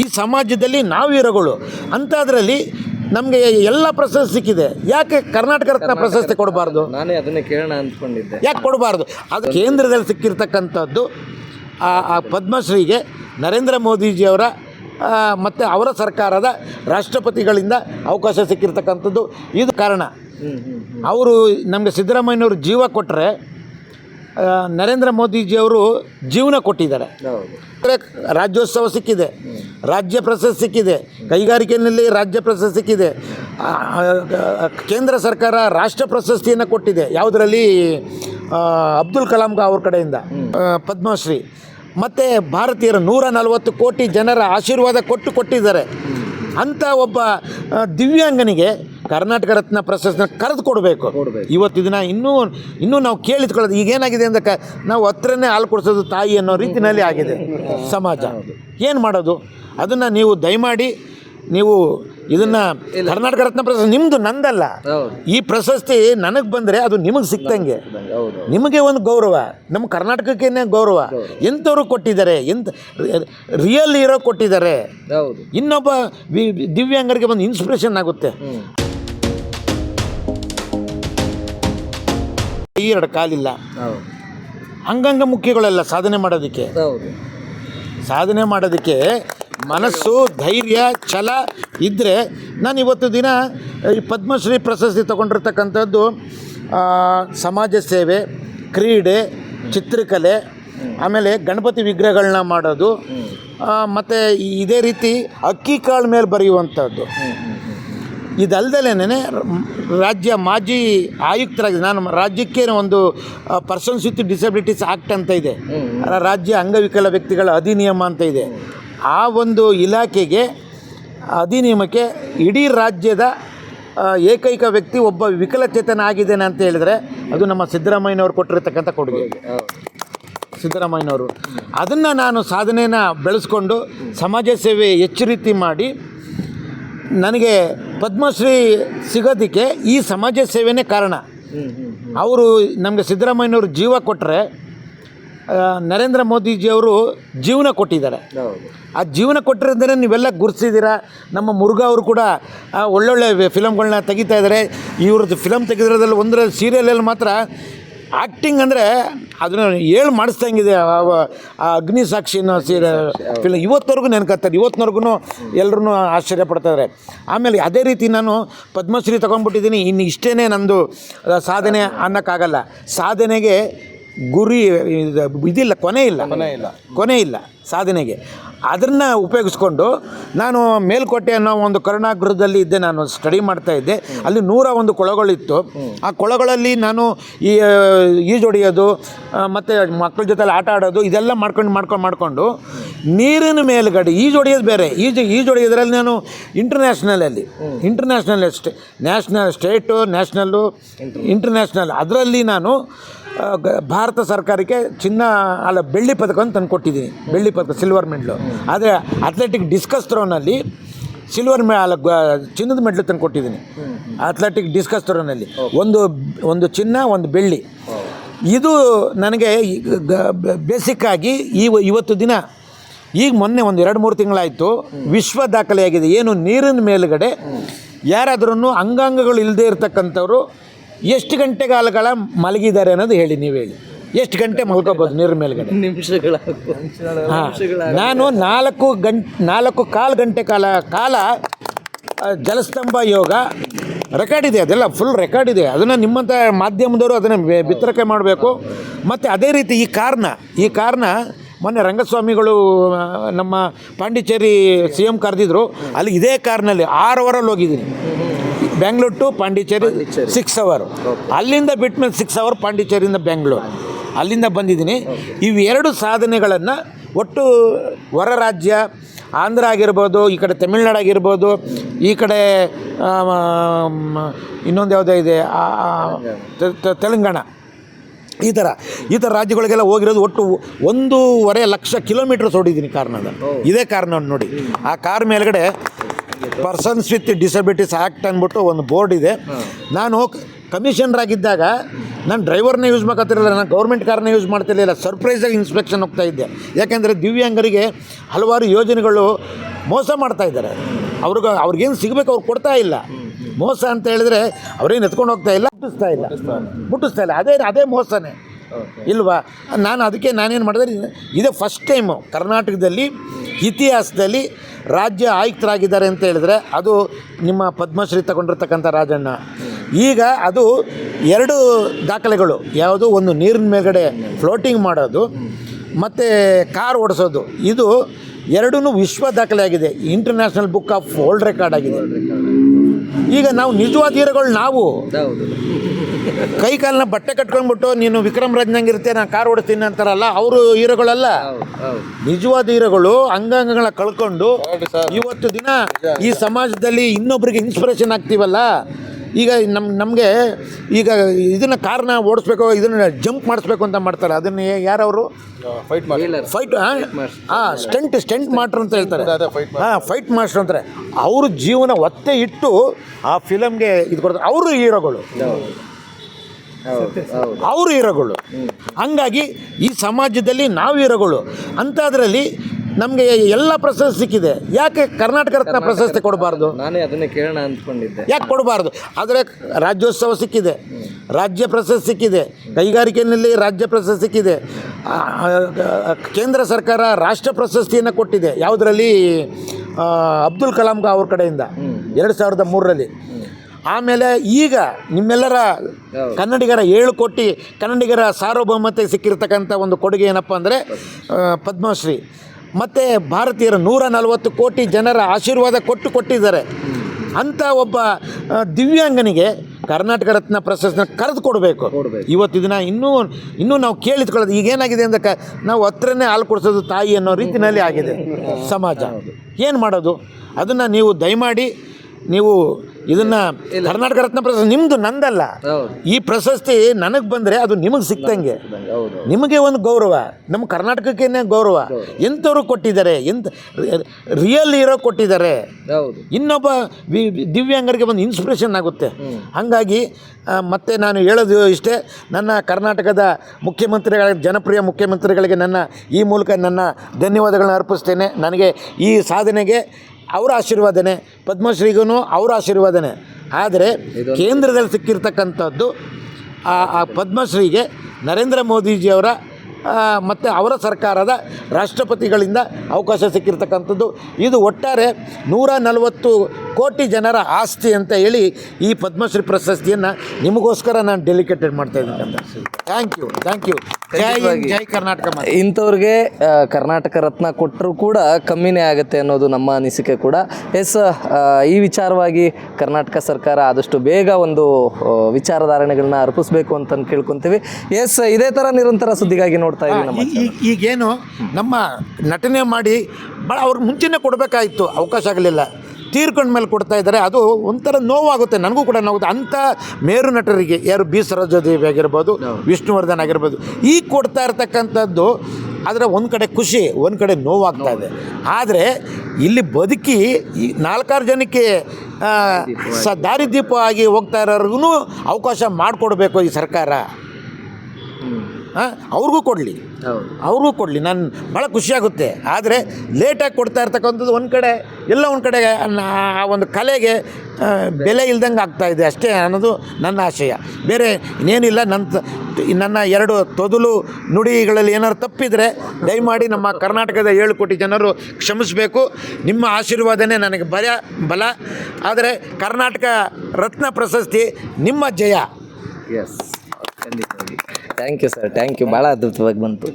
ಈ ಸಮಾಜದಲ್ಲಿ ನಾವು ಅಂಥದ್ರಲ್ಲಿ ನಮಗೆ ಎಲ್ಲ ಪ್ರಶಸ್ತಿ ಸಿಕ್ಕಿದೆ. ಯಾಕೆ ಕರ್ನಾಟಕ ರತ್ನ ಪ್ರಶಸ್ತಿ ಕೊಡಬಾರ್ದು? ನಾನೇ ಅದನ್ನೇ ಕೇಳೋಣ ಅಂದ್ಕೊಂಡಿದ್ದೆ ಯಾಕೆ ಕೊಡಬಾರ್ದು? ಅದು ಕೇಂದ್ರದಲ್ಲಿ ಸಿಕ್ಕಿರ್ತಕ್ಕಂಥದ್ದು ಆ ಪದ್ಮಶ್ರೀಗೆ ನರೇಂದ್ರ ಮೋದಿಜಿಯವರ ಮತ್ತು ಅವರ ಸರ್ಕಾರದ ರಾಷ್ಟ್ರಪತಿಗಳಿಂದ ಅವಕಾಶ ಸಿಕ್ಕಿರ್ತಕ್ಕಂಥದ್ದು ಇದು ಕಾರಣ. ಅವರು ನಮಗೆ ಸಿದ್ದರಾಮಯ್ಯನವರು ಜೀವ ಕೊಟ್ಟರೆ ನರೇಂದ್ರ ಮೋದಿಜಿಯವರು ಜೀವನ ಕೊಟ್ಟಿದ್ದಾರೆ. ರಾಜ್ಯೋತ್ಸವ ಸಿಕ್ಕಿದೆ. ರಾಜ್ಯ ಪ್ರಶಸ್ತಿ ಸಿಕ್ಕಿದೆ. ಕೈಗಾರಿಕೆಯಲ್ಲಿ ರಾಜ್ಯ ಪ್ರಶಸ್ತಿ ಸಿಕ್ಕಿದೆ. ಕೇಂದ್ರ ಸರ್ಕಾರ ರಾಷ್ಟ್ರ ಪ್ರಶಸ್ತಿಯನ್ನು ಕೊಟ್ಟಿದೆ. ಯಾವುದರಲ್ಲಿ? ಅಬ್ದುಲ್ ಕಲಾಂ ಅವ್ರ ಕಡೆಯಿಂದ. ಪದ್ಮಶ್ರೀ. ಮತ್ತು ಭಾರತೀಯರು ನೂರ ನಲವತ್ತು ಕೋಟಿ ಜನರ ಆಶೀರ್ವಾದ ಕೊಟ್ಟು ಕೊಟ್ಟಿದ್ದಾರೆ. ಅಂಥ ಒಬ್ಬ ದಿವ್ಯಾಂಗನಿಗೆ ಕರ್ನಾಟಕ ರತ್ನ ಪ್ರಶಸ್ತಿನ ಕರೆದು ಕೊಡಬೇಕು. ಇವತ್ತು ಇದನ್ನ ಇನ್ನೂ ಇನ್ನೂ ನಾವು ಕೇಳಿದ್ಕೊಳ್ಳೋದು ಈಗೇನಾಗಿದೆ ಏನಾಗಿದೆ ಕ ನಾವು ಹತ್ರನೇ ಹಾಲು ಕೊಡಿಸೋದು ತಾಯಿ ಅನ್ನೋ ರೀತಿಯಲ್ಲಿ ಆಗಿದೆ ಸಮಾಜ. ಏನು ಮಾಡೋದು? ಅದನ್ನು ನೀವು ದಯಮಾಡಿ ನೀವು ಇದನ್ನು ಕರ್ನಾಟಕ ರತ್ನ ಪ್ರಶಸ್ತಿ ನಿಮ್ಮದು ನಂದಲ್ಲ. ಈ ಪ್ರಶಸ್ತಿ ನನಗೆ ಬಂದರೆ ಅದು ನಿಮಗೆ ಸಿಕ್ತಂಗೆ. ನಿಮಗೆ ಒಂದು ಗೌರವ. ನಮ್ಮ ಕರ್ನಾಟಕಕ್ಕೇನೆ ಗೌರವ. ಎಂಥವ್ರು ಕೊಟ್ಟಿದ್ದಾರೆ ಎಂಥ ರಿಯಲ್ ಹೀರೋ ಕೊಟ್ಟಿದ್ದಾರೆ. ಇನ್ನೊಬ್ಬ ದಿವ್ಯಾಂಗರಿಗೆ ಒಂದು ಇನ್ಸ್ಪಿರೇಷನ್ ಆಗುತ್ತೆ. ಈ ಎರಡು ಕಾಲಿಲ್ಲ. ಹಂಗಂಗ ಅಂಗಾಂಗ ಮುಖ್ಯಗಳೆಲ್ಲ ಸಾಧನೆ ಮಾಡೋದಕ್ಕೆ. ಹೌದು. ಸಾಧನೆ ಮಾಡೋದಕ್ಕೆ ಮನಸ್ಸು ಧೈರ್ಯ ಛಲ ಇದ್ದರೆ ನಾನು ಇವತ್ತು ದಿನ ಈ ಪದ್ಮಶ್ರೀ ಪ್ರಶಸ್ತಿ ತಗೊಂಡಿರ್ತಕ್ಕಂಥದ್ದು ಸಮಾಜ ಸೇವೆ ಕ್ರೀಡೆ ಚಿತ್ರಕಲೆ ಆಮೇಲೆ ಗಣಪತಿ ವಿಗ್ರಹಗಳನ್ನ ಮಾಡೋದು ಮತ್ತು ಇದೇ ರೀತಿ ಅಕ್ಕಿ ಕಾಳು ಮೇಲೆ ಬರೆಯುವಂಥದ್ದು. ಇದಲ್ದಲೇ ರಾಜ್ಯ ಮಾಜಿ ಆಯುಕ್ತರಾಗಿ ನಾನು ರಾಜ್ಯಕ್ಕೆ ಒಂದು ಪರ್ಸನ್ಸ್ ವಿತ್ ಡಿಸಬಿಲಿಟೀಸ್ ಆ್ಯಕ್ಟ್ ಅಂತ ಇದೆ. ರಾಜ್ಯ ಅಂಗವಿಕಲ ವ್ಯಕ್ತಿಗಳ ಅಧಿನಿಯಮ ಅಂತ ಇದೆ. ಆ ಒಂದು ಇಲಾಖೆಗೆ ಅಧಿನಿಯಮಕ್ಕೆ ಇಡೀ ರಾಜ್ಯದ ಏಕೈಕ ವ್ಯಕ್ತಿ ಒಬ್ಬ ವಿಕಲಚೇತನ ಆಗಿದ್ದೇನೆ ಅಂತ ಹೇಳಿದರೆ ಅದು ನಮ್ಮ ಸಿದ್ದರಾಮಯ್ಯನವರು ಕೊಟ್ಟಿರತಕ್ಕಂಥ ಕೊಡುಗೆ. ಸಿದ್ದರಾಮಯ್ಯನವರು. ಅದನ್ನು ನಾನು ಸಾಧನೆಯನ್ನು ಬೆಳೆಸ್ಕೊಂಡು ಸಮಾಜ ಸೇವೆ ಹೆಚ್ಚು ರೀತಿ ಮಾಡಿ ನನಗೆ ಪದ್ಮಶ್ರೀ ಸಿಗೋದಕ್ಕೆ ಈ ಸಮಾಜ ಸೇವೆನೇ ಕಾರಣ. ಅವರು ನಮಗೆ ಸಿದ್ದರಾಮಯ್ಯನವರು ಜೀವ ಕೊಟ್ಟರೆ ನರೇಂದ್ರ ಮೋದಿಜಿಯವರು ಜೀವನ ಕೊಟ್ಟಿದ್ದಾರೆ. ಆ ಜೀವನ ಕೊಟ್ಟಿರೋದ್ರೆ ನೀವೆಲ್ಲ ಗುರ್ಸಿದ್ದೀರಾ? ನಮ್ಮ ಮುರುಘ ಅವರು ಕೂಡ ಒಳ್ಳೊಳ್ಳೆ ಫಿಲಮ್ಗಳನ್ನ ತೆಗಿತಾ ಇದ್ದಾರೆ. ಇವ್ರದ್ದು ಫಿಲಮ್ ತೆಗೆದಿರೋದ್ರಲ್ಲಿ ಒಂದರ ಸೀರಿಯಲಲ್ಲಿ ಮಾತ್ರ ಆ್ಯಕ್ಟಿಂಗ್ ಅಂದರೆ ಅದನ್ನ ಹೇಳಿ ಮಾಡಿಸ್ದಂಗಿದೆ. ಅಗ್ನಿ ಸಾಕ್ಷಿ ಅನ್ನೋ ಸೀರೆ ಫಿಲ್ಮ್ ಇವತ್ತವರೆಗೂ ನೆನ್ಕತ್ತಾರೆ. ಇವತ್ತಿನವರೆಗೂ ಎಲ್ಲರೂ ಆಶ್ಚರ್ಯ ಪಡ್ತಾರೆ. ಆಮೇಲೆ ಅದೇ ರೀತಿ ನಾನು ಪದ್ಮಶ್ರೀ ತೊಗೊಂಡ್ಬಿಟ್ಟಿದ್ದೀನಿ. ಇನ್ನು ಇಷ್ಟೇ ನಂದು ಸಾಧನೆ ಅನ್ನೋಕ್ಕಾಗಲ್ಲ. ಸಾಧನೆಗೆ ಗುರಿ ಇದು- ಇದಿಲ್ಲ ಕೊನೆ ಇಲ್ಲ. ಕೊನೆ ಇಲ್ಲ. ಕೊನೆ ಇಲ್ಲ ಸಾಧನೆಗೆ. ಅದನ್ನು ಉಪಯೋಗಿಸ್ಕೊಂಡು ನಾನು ಮೇಲ್ಕೋಟೆ ಅನ್ನೋ ಒಂದು ಕರುಣಾಗೃಹದಲ್ಲಿ ಇದ್ದೆ, ನಾನು ಸ್ಟಡಿ ಮಾಡ್ತಾ ಇದ್ದೆ. ಅಲ್ಲಿ ನೂರ ಒಂದು ಕೊಳಗಳಿತ್ತು. ಆ ಕೊಳಗಳಲ್ಲಿ ನಾನು ಈ ಈಜೊಡೆಯೋದು ಮತ್ತು ಮಕ್ಕಳ ಜೊತೆಲಿ ಆಟ ಆಡೋದು, ಇದೆಲ್ಲ ಮಾಡ್ಕೊಂಡು ಮಾಡ್ಕೊಂಡು, ಮಾಡಿಕೊಂಡು ನೀರಿನ ಮೇಲುಗಡೆ ಈಜೊಡೆಯೋದು ಬೇರೆ. ಈಜು ಈಜೊಡೆಯೋದ್ರಲ್ಲಿ ನಾನು ಇಂಟರ್ನ್ಯಾಷನಲಲ್ಲಿ international stay national state national international ಅದರಲ್ಲಿ ನಾನು ಭಾರತ ಸರ್ಕಾರಕ್ಕೆ ಚಿನ್ನ, ಅಲ್ಲ, ಬೆಳ್ಳಿ ಪದಕವನ್ನು ತಂದು ಕೊಟ್ಟಿದ್ದೀನಿ. ಬೆಳ್ಳಿ ಪದಕ ಸಿಲ್ವರ್ ಮೆಡ್ಲು ಆದರೆ ಅಥ್ಲೆಟಿಕ್ ಡಿಸ್ಕಸ್ ಥ್ರೋನಲ್ಲಿ ಸಿಲ್ವರ್ ಮೆ ಅಲ್ಲ ಚಿನ್ನದ ಮೆಡ್ಲು ತಂದು ಕೊಟ್ಟಿದ್ದೀನಿ. ಅಥ್ಲೆಟಿಕ್ ಡಿಸ್ಕಸ್ ಥ್ರೋನಲ್ಲಿ ಒಂದು ಒಂದು ಚಿನ್ನ, ಒಂದು ಬೆಳ್ಳಿ. ಇದು ನನಗೆ ಬೇಸಿಕ್ಕಾಗಿ ಈ ಇವತ್ತು ದಿನ, ಈಗ ಮೊನ್ನೆ ಒಂದು ಎರಡು, ಮೂರು ತಿಂಗಳಾಯಿತು. ವಿಶ್ವ ದಾಖಲೆಯಾಗಿದೆ. ಏನು ನೀರಿನ ಮೇಲುಗಡೆ ಯಾರಾದ್ರೂ ಅಂಗಾಂಗಗಳು ಇಲ್ಲದೆ ಇರತಕ್ಕಂಥವ್ರು ಎಷ್ಟು ಗಂಟೆ ಕಾಲಗಳ ಮಲಗಿದ್ದಾರೆ ಅನ್ನೋದು ಹೇಳಿ ನೀವು ಹೇಳಿ. ಎಷ್ಟು ಗಂಟೆ ಮಲ್ಕೋಬೋದು ನೀರು ಮೇಲ್ಗಡೆ? ನಿಮಿಷಗಳ ಹಾಂ. ನಾನು ನಾಲ್ಕು ಗಂಟೆ ನಾಲ್ಕು ಕಾಲು ಗಂಟೆ ಕಾಲ ಕಾಲ ಜಲಸ್ತಂಭ ಯೋಗ ರೆಕಾರ್ಡ್ ಇದೆ ಅದೆಲ್ಲ ಫುಲ್ ರೆಕಾರ್ಡ್ ಇದೆ. ಅದನ್ನು ನಿಮ್ಮಂಥ ಮಾಧ್ಯಮದವರು ಅದನ್ನು ಬಿತ್ತರಕೆ ಬಿತ್ತರಿಕೆ ಮಾಡಬೇಕು. ಮತ್ತು ಅದೇ ರೀತಿ ಈ ಕಾರ್ನ ಈ ಕಾರ್ನ ಮೊನ್ನೆ ರಂಗಸ್ವಾಮಿಗಳು ನಮ್ಮ ಪಾಂಡಿಚೇರಿ ಸಿ ಎಂ ಕರೆದಿದ್ರು. ಅಲ್ಲಿ ಇದೇ ಕಾರ್ನಲ್ಲಿ ಆರು ಅವರಲ್ಲಿ ಹೋಗಿದ್ದೀನಿ. Bangalore to Pondicherry six hour ಅಲ್ಲಿಂದ ಬಿಟ್ಟ ಮೇಲೆ ಸಿಕ್ಸ್ ಅವರ್ ಪಾಂಡಿಚೇರಿಯಿಂದ ಬ್ಯಾಂಗ್ಳೂರ್ ಅಲ್ಲಿಂದ ಬಂದಿದ್ದೀನಿ. ಇವೆರಡು ಸಾಧನೆಗಳನ್ನು ಒಟ್ಟು ಹೊರ ರಾಜ್ಯ ಆಂಧ್ರ ಆಗಿರ್ಬೋದು ಈ ಕಡೆ ತಮಿಳ್ನಾಡು ಆಗಿರ್ಬೋದು ಈ ಕಡೆ ಇನ್ನೊಂದು ಯಾವುದೋ ಇದೆ? ತೆಲಂಗಾಣ. ಈ ಥರ ಈ ಥರ ರಾಜ್ಯಗಳಿಗೆಲ್ಲ ಹೋಗಿರೋದು ಒಟ್ಟು ಒಂದೂವರೆ ಲಕ್ಷ ಕಿಲೋಮೀಟ್ರ್ಸ್ ಹೊಡಿದ್ದೀನಿ ಕಾರ್ನಾಗ ಇದೇ ಕಾರ್ನ ನೋಡಿ. ಆ ಕಾರ್ ಮೇಲ್ಗಡೆ ಪರ್ಸನ್ಸ್ ವಿತ್ ಡಿಸಬಿಲಿಟೀಸ್ ಆ್ಯಕ್ಟ್ ಅಂದ್ಬಿಟ್ಟು ಒಂದು ಬೋರ್ಡ್ ಇದೆ. ನಾನು ಕಮಿಷನರ್ ಆಗಿದ್ದಾಗ ನಾನು ಡ್ರೈವರ್ನ ಯೂಸ್ ಮಾಡತ್ತಿರಲಿಲ್ಲ ನಾನು ಗೌರ್ಮೆಂಟ್ ಕಾರನ್ನ ಯೂಸ್ ಮಾಡ್ತಿರ್ಲಿಲ್ಲ ಸರ್ಪ್ರೈಸಾಗಿ ಇನ್ಸ್ಪೆಕ್ಷನ್ ಹೋಗ್ತಾ ಇದ್ದೆ. ಯಾಕೆಂದರೆ ದಿವ್ಯಾಂಗರಿಗೆ ಹಲವಾರು ಯೋಜನೆಗಳು ಮೋಸ ಮಾಡ್ತಾ ಇದ್ದಾರೆ. ಅವ್ರಿಗೆ, ಅವ್ರಿಗೇನು ಸಿಗಬೇಕು ಅವ್ರು ಕೊಡ್ತಾ ಇಲ್ಲ. ಮೋಸ ಅಂತ ಹೇಳಿದ್ರೆ ಅವ್ರೇನು ಎತ್ಕೊಂಡು ಹೋಗ್ತಾ ಇಲ್ಲ, ಮುಟ್ಟಿಸ್ತಾ ಇಲ್ಲ. ಮುಟ್ಟಿಸ್ತಾ ಇಲ್ಲ. ಅದೇ ಅದೇ ಮೋಸನೇ. ಇಲ್ವಾ? ನಾನು ಅದಕ್ಕೆ ನಾನೇನು ಮಾಡಿದ್ರೆ ಇದೇ ಫಸ್ಟ್ ಟೈಮು ಕರ್ನಾಟಕದಲ್ಲಿ, ಇತಿಹಾಸದಲ್ಲಿ ರಾಜ್ಯ ಆಯುಕ್ತರಾಗಿದ್ದಾರೆ ಅಂತ ಹೇಳಿದ್ರೆ ಅದು ನಿಮ್ಮ ಪದ್ಮಶ್ರೀ ತಗೊಂಡಿರ್ತಕ್ಕಂಥ ರಾಜಣ್ಣ. ಈಗ ಅದು ಎರಡು ದಾಖಲೆಗಳು, ಯಾವುದು ಒಂದು ನೀರಿನ ಮೇಲ್ಗಡೆ ಫ್ಲೋಟಿಂಗ್ ಮಾಡೋದು, ಮತ್ತು ಕಾರ್ ಓಡಿಸೋದು. ಇದು ಎರಡೂ ವಿಶ್ವ ದಾಖಲೆ ಆಗಿದೆ international book of world record ಆಗಿದೆ. ಈಗ ನಾವು ನಿಜವಾದ ಹೀರೋಗಳು ನಾವು. ಕೈ ಕಾಲನ್ನ ಬಟ್ಟೆ ಕಟ್ಕೊಂಡ್ಬಿಟ್ಟು ನೀನು ವಿಕ್ರಮ್ ರಾಜ್ನಂಗೆ ಇರುತ್ತೆ ನಾನು ಕಾರ್ ಓಡಿಸ್ತೀನಿ ಅಂತಾರಲ್ಲ ಅವರು ಹೀರೋಗಳಲ್ಲ? ನಿಜವಾದ ಹೀರೋಗಳು ಅಂಗಾಂಗಗಳ ಕಳ್ಕೊಂಡು ಇವತ್ತು ದಿನ ಈ ಸಮಾಜದಲ್ಲಿ ಇನ್ನೊಬ್ರಿಗೆ ಇನ್ಸ್ಪಿರೇಷನ್ ಆಗ್ತೀವಲ್ಲ? ಈಗ ನಮ್ಮ ನಮಗೆ ಈಗ ಇದನ್ನ ಕಾರ್ನ ಓಡಿಸ್ಬೇಕು ಇದನ್ನ ಜಂಪ್ ಮಾಡಿಸ್ಬೇಕು ಅಂತ ಮಾಡ್ತಾರೆ. ಅದನ್ನ ಯಾರವರು? ಫೈಟ್. ಫೈಟ್ ಹಾಂ ಸ್ಟಂಟ್ ಸ್ಟಂಟ್ ಮಾಡ್ರು ಅಂತ ಹೇಳ್ತಾರೆ. ಹಾಂ ಫೈಟ್ ಮಾಸ್ಟರ್ ಅಂತಾರೆ ಅವ್ರ ಜೀವನ ಒತ್ತೆ ಇಟ್ಟು ಆ ಫಿಲಮ್ಗೆ ಇದು ಕೊಡ್ತಾರೆ. ಅವರು ಹೀರೋಗಳು. ಅವರು ಹೀರೋಗಳು ಹಂಗಾಗಿ ಈ ಸಮಾಜದಲ್ಲಿ ನಾವು ಹೀರೋಗಳು ಅಂಥದ್ರಲ್ಲಿ ನಮಗೆ ಎಲ್ಲ ಪ್ರಶಸ್ತಿ ಸಿಕ್ಕಿದೆ. ಯಾಕೆ ಕರ್ನಾಟಕ ರತ್ನ ಪ್ರಶಸ್ತಿ ಕೊಡಬಾರ್ದು? ನಾನೇ ಅದನ್ನೇ ಕೇಳೋಣ ಅಂದ್ಕೊಂಡಿದ್ದೆ. ಯಾಕೆ ಕೊಡಬಾರ್ದು? ಆದರೆ ರಾಜ್ಯೋತ್ಸವ ಸಿಕ್ಕಿದೆ. ರಾಜ್ಯ ಪ್ರಶಸ್ತಿ ಸಿಕ್ಕಿದೆ. ಕೈಗಾರಿಕೆಯಲ್ಲಿ ರಾಜ್ಯ ಪ್ರಶಸ್ತಿ ಸಿಕ್ಕಿದೆ. ಕೇಂದ್ರ ಸರ್ಕಾರ ರಾಷ್ಟ್ರ ಪ್ರಶಸ್ತಿಯನ್ನು ಕೊಟ್ಟಿದೆ. ಯಾವುದರಲ್ಲಿ? ಅಬ್ದುಲ್ ಕಲಾಂಗ ಅವ್ರ ಕಡೆಯಿಂದ. ಎರಡು ಸಾವಿರದ ಮೂರರಲ್ಲಿ. ಆಮೇಲೆ ಈಗ ನಿಮ್ಮೆಲ್ಲರ ಕನ್ನಡಿಗರ ಏಳು ಕೋಟಿ ಕನ್ನಡಿಗರ ಸಾರ್ವಭೌಮತೆ ಸಿಕ್ಕಿರ್ತಕ್ಕಂಥ ಒಂದು ಕೊಡುಗೆ ಏನಪ್ಪ ಅಂದರೆ ಪದ್ಮಶ್ರೀ. ಮತ್ತು ಭಾರತೀಯರ ನೂರ ನಲವತ್ತು ಕೋಟಿ ಜನರ ಆಶೀರ್ವಾದ ಕೊಟ್ಟು ಕೊಟ್ಟಿದ್ದಾರೆ. ಅಂಥ ಒಬ್ಬ ದಿವ್ಯಾಂಗನಿಗೆ ಕರ್ನಾಟಕ ರತ್ನ ಪ್ರಶಸ್ತಿನ ಕರೆದು ಕೊಡಬೇಕು. ಇವತ್ತು ದಿನ ಇನ್ನೂ ಇನ್ನೂ ನಾವು ಕೇಳಿದ್ಕೊಳ್ಳೋದು ಈಗೇನಾಗಿದೆ ಅಂದ್ರೆ ಕ ನಾವು ಹತ್ರನೇ ಹಾಲು ಕೊಡಿಸೋದು ತಾಯಿ ಅನ್ನೋ ರೀತಿಯಲ್ಲಿ ಆಗಿದೆ ಸಮಾಜ. ಏನು ಮಾಡೋದು? ಅದನ್ನು ನೀವು ದಯಮಾಡಿ ನೀವು ಇದನ್ನ ಕರ್ನಾಟಕ ರತ್ನ ಪ್ರಶಸ್ತಿ ನಿಮ್ಮದು ನಂದಲ್ಲ. ಈ ಪ್ರಶಸ್ತಿ ನನಗೆ ಬಂದರೆ ಅದು ನಿಮಗೆ ಸಿಕ್ತಂಗೆ. ನಿಮಗೆ ಒಂದು ಗೌರವ ನಮ್ಮ ಕರ್ನಾಟಕಕ್ಕೇನೆ ಗೌರವ. ಎಂಥವ್ರು ಕೊಟ್ಟಿದ್ದಾರೆ ಎಂತ ರಿಯಲ್ ಹೀರೋ ಕೊಟ್ಟಿದ್ದಾರೆ. ಇನ್ನೊಬ್ಬ ದಿವ್ಯಾಂಗರಿಗೆ ಒಂದು ಇನ್ಸ್ಪಿರೇಷನ್ ಆಗುತ್ತೆ. ಹಾಗಾಗಿ ಮತ್ತೆ ನಾನು ಹೇಳೋದು ಇಷ್ಟೇ ನನ್ನ ಕರ್ನಾಟಕದ ಮುಖ್ಯಮಂತ್ರಿಗಳ ಜನಪ್ರಿಯ ಮುಖ್ಯಮಂತ್ರಿಗಳಿಗೆ ನನ್ನ ಈ ಮೂಲಕ ನನ್ನ ಧನ್ಯವಾದಗಳನ್ನು ಅರ್ಪಿಸ್ತೇನೆ. ನನಗೆ ಈ ಸಾಧನೆಗೆ ಅವರ ಆಶೀರ್ವಾದನೆ ಪದ್ಮಶ್ರೀಗೂ ಅವರ ಆಶೀರ್ವಾದನೆ. ಆದರೆ ಕೇಂದ್ರದಲ್ಲಿ ಸಿಕ್ಕಿರ್ತಕ್ಕಂಥದ್ದು ಆ ಪದ್ಮಶ್ರೀಗೆ ನರೇಂದ್ರ ಮೋದಿಜಿಯವರ ಮತ್ತು ಅವರ ಸರ್ಕಾರದ ರಾಷ್ಟ್ರಪತಿಗಳಿಂದ ಅವಕಾಶ ಸಿಕ್ಕಿರ್ತಕ್ಕಂಥದ್ದು. ಇದು ಒಟ್ಟಾರೆ ನೂರ ನಲವತ್ತು ಕೋಟಿ ಜನರ ಆಸ್ತಿ ಅಂತ ಹೇಳಿ ಈ ಪದ್ಮಶ್ರೀ ಪ್ರಶಸ್ತಿಯನ್ನು ನಿಮಗೋಸ್ಕರ ನಾನು ಡೆಲಿಕೇಟೆಡ್ ಮಾಡ್ತಾ ಇದ್ದೀನಿ ಅಂತ. ಥ್ಯಾಂಕ್ ಯು ಥ್ಯಾಂಕ್ ಯು ಜೈ ಜೈ ಕರ್ನಾಟಕ. ಇಂಥವ್ರಿಗೆ ಕರ್ನಾಟಕ ರತ್ನ ಕೊಟ್ಟರು ಕೂಡ ಕಮ್ಮಿನೇ ಆಗುತ್ತೆ ಅನ್ನೋದು ನಮ್ಮ ಅನಿಸಿಕೆ ಕೂಡ. ಎಸ್ ಈ ವಿಚಾರವಾಗಿ ಕರ್ನಾಟಕ ಸರ್ಕಾರ ಆದಷ್ಟು ಬೇಗ ಒಂದು ವಿಚಾರಧಾರಣೆಗಳನ್ನ ಅರ್ಪಿಸ್ಬೇಕು ಅಂತ ಕೇಳ್ಕೊತೀವಿ. ಎಸ್ ಇದೇ ಥರ ನಿರಂತರ ಸುದ್ದಿಗಾಗಿ ನೋಡ್ತಾ ಇದ್ದೀವಿ ಈಗೇನು ನಮ್ಮ ನಟನೆ ಮಾಡಿ ಭಾಳ ಅವ್ರಿಗೆ ಮುಂಚೆನೇ ಕೊಡಬೇಕಾಗಿತ್ತು ಅವಕಾಶ ಆಗಲಿಲ್ಲ. ತೀರ್ಕೊಂಡ ಮೇಲೆ ಕೊಡ್ತಾ ಇದ್ದಾರೆ ಅದು ಒಂಥರ ನೋವಾಗುತ್ತೆ. ನನಗೂ ಕೂಡ ನೋವಾಗುತ್ತೆ ಅಂಥ ಮೇರು ನಟರಿಗೆ ಯಾರು ಬಿ ಸರೋಜಾದೇವಿ ಆಗಿರ್ಬೋದು ವಿಷ್ಣುವರ್ಧನ್ ಆಗಿರ್ಬೋದು ಈಗ ಕೊಡ್ತಾ ಇರ್ತಕ್ಕಂಥದ್ದು ಆದರೆ ಒಂದು ಕಡೆ ಖುಷಿ ಒಂದು ಕಡೆ ನೋವಾಗ್ತಾ ಇದೆ. ಆದರೆ ಇಲ್ಲಿ ಬದುಕಿ ಈ ನಾಲ್ಕಾರು ಜನಕ್ಕೆ ಸ ದಾರಿದೀಪ ಆಗಿ ಹೋಗ್ತಾ ಇರೋರ್ಗು ಅವಕಾಶ ಮಾಡಿಕೊಡ್ಬೇಕು ಈ ಸರ್ಕಾರ. ಅವ್ರಿಗೂ ಕೊಡಲಿ. ಅವ್ರಿಗೂ ಕೊಡಲಿ. ನಾನು ಭಾಳ ಖುಷಿಯಾಗುತ್ತೆ ಆದರೆ ಲೇಟಾಗಿ ಕೊಡ್ತಾ ಇರ್ತಕ್ಕಂಥದ್ದು ಒಂದು ಕಡೆ ಎಲ್ಲ ಒಂದು ಕಡೆ ನ- ಆ ಒಂದು ಕಲೆಗೆ ಬೆಲೆ ಇಲ್ದಂಗೆ ಆಗ್ತಾ ಇದೆ ಅಷ್ಟೇ ಅನ್ನೋದು ನನ್ನ ಆಶಯ. ಬೇರೆ ಇನ್ನೇನಿಲ್ಲ. ನನ್ನ ನನ್ನ ಎರಡು ತೊದಲು ನುಡಿಗಳಲ್ಲಿ ಏನಾದ್ರು ತಪ್ಪಿದರೆ ದಯಮಾಡಿ ನಮ್ಮ ಕರ್ನಾಟಕದ ಏಳು ಕೋಟಿ ಜನರು ಕ್ಷಮಿಸಬೇಕು. ನಿಮ್ಮ ಆಶೀರ್ವಾದನೇ ನನಗೆ ಬಲ ಬಲ. ಆದರೆ ಕರ್ನಾಟಕ ರತ್ನ ಪ್ರಶಸ್ತಿ ನಿಮ್ಮ ಜಯ. ಎಸ್ ಖಂಡಿತವಾಗಿ. Thank you sir thank you ಭಾಳ ಅದ್ಭುತವಾಗಿ ಬಂತು.